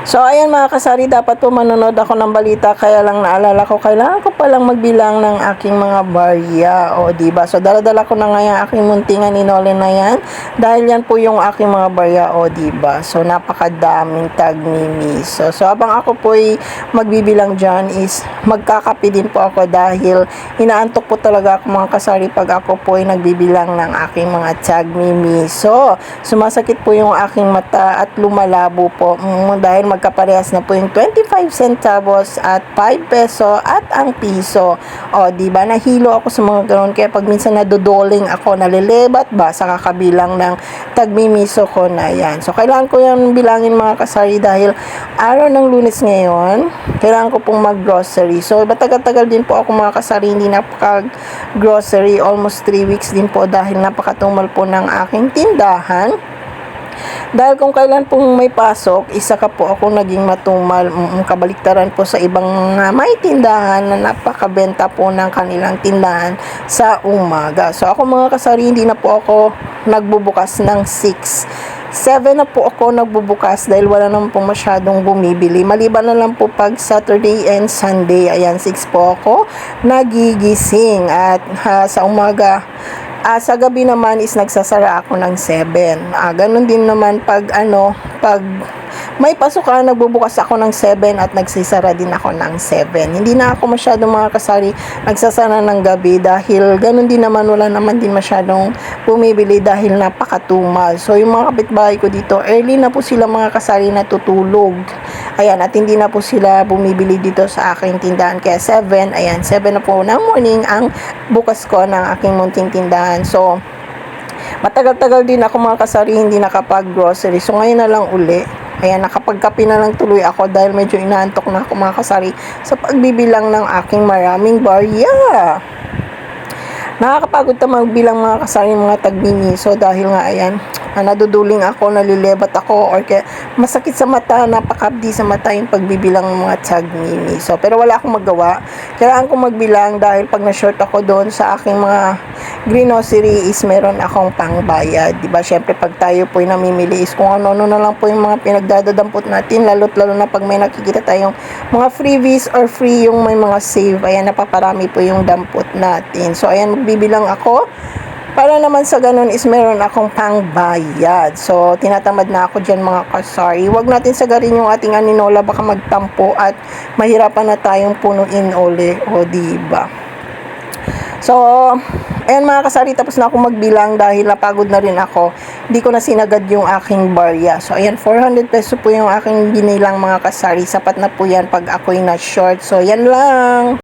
So, ayan mga kasari, dapat po manonood ako ng balita. Kaya lang naalala ko, kailangan ko palang magbilang ng aking mga barya. O, ba So, daladala ko na nga yung aking muntingan inole na yan. Dahil yan po yung aking mga barya. O, ba So, napakadaming tag ni Miso. So, habang ako po ay magbibilang dyan is magkakapi din po ako dahil inaantok po talaga ako mga kasari pag ako po ay nagbibilang ng aking mga tag ni Miso. Sumasakit po yung aking mata at lumalabo po mm, dahil magkaparehas na po yung 25 centavos at 5 peso at ang piso. O, di ba Nahilo ako sa mga ganun. Kaya pag minsan nadodoling ako, nalilibat ba sa kakabilang ng tagmimiso ko na yan. So, kailangan ko yan bilangin mga kasari dahil araw ng lunes ngayon, kailangan ko pong mag-grocery. So, matagal-tagal din po ako mga kasari, hindi napaka-grocery. Almost 3 weeks din po dahil napakatumal po ng aking tindahan. Dahil kung kailan pong may pasok, isa ka po ako naging matumal, mm, kabaliktaran po sa ibang mga may tindahan na napakabenta po ng kanilang tindahan sa umaga. So ako mga kasari, hindi na po ako nagbubukas ng 6. 7 na po ako nagbubukas dahil wala naman po masyadong bumibili. Maliban na lang po pag Saturday and Sunday. Ayan, 6 po ako nagigising. At ha, sa umaga, Ah, sa gabi naman is nagsasara ako ng 7. Ah, ganun din naman pag ano, pag may pasukan, nagbubukas ako ng 7 at nagsisara din ako ng 7. Hindi na ako masyadong mga kasari nagsasara ng gabi dahil ganun din naman, wala naman din masyadong bumibili dahil napakatumal. So, yung mga kapitbahay ko dito, early na po sila mga kasari natutulog. Ayan, at hindi na po sila bumibili dito sa aking tindahan. Kaya 7, ayan, 7 na po ng morning ang bukas ko ng aking munting tindahan. So, matagal-tagal din ako mga kasari hindi nakapag-grocery. So, ngayon na lang uli. Ayan, nakapagkape na lang tuloy ako dahil medyo inaantok na ako mga kasari sa pagbibilang ng aking maraming barya. Nakakapagod na magbilang mga kasari mga tagbiniso dahil nga ayan, ah, naduduling ako, nalilebat ako or kaya masakit sa mata, napakabdi sa mata yung pagbibilang ng mga tag So, pero wala akong magawa. Kailangan kong magbilang dahil pag na-short ako doon sa aking mga grocery is meron akong pangbayad. Ba? Syempre pag tayo po yung namimili is kung ano-ano na lang po yung mga pinagdadadampot natin, lalo't lalo na pag may nakikita tayong mga freebies or free yung may mga save. Ayan, napaparami po yung dampot natin. So, ayan, magbibilang ako. Para naman sa ganun is meron akong pangbayad. So, tinatamad na ako dyan mga kasari. Huwag natin sagarin yung ating aninola baka magtampo at mahirapan na tayong punuin uli. O, diba? So, ayan mga kasari, tapos na ako magbilang dahil napagod na rin ako. Hindi ko na sinagad yung aking barya. So, ayan, 400 peso po yung aking binilang mga kasari. Sapat na po yan pag ako'y na short. So, yan lang.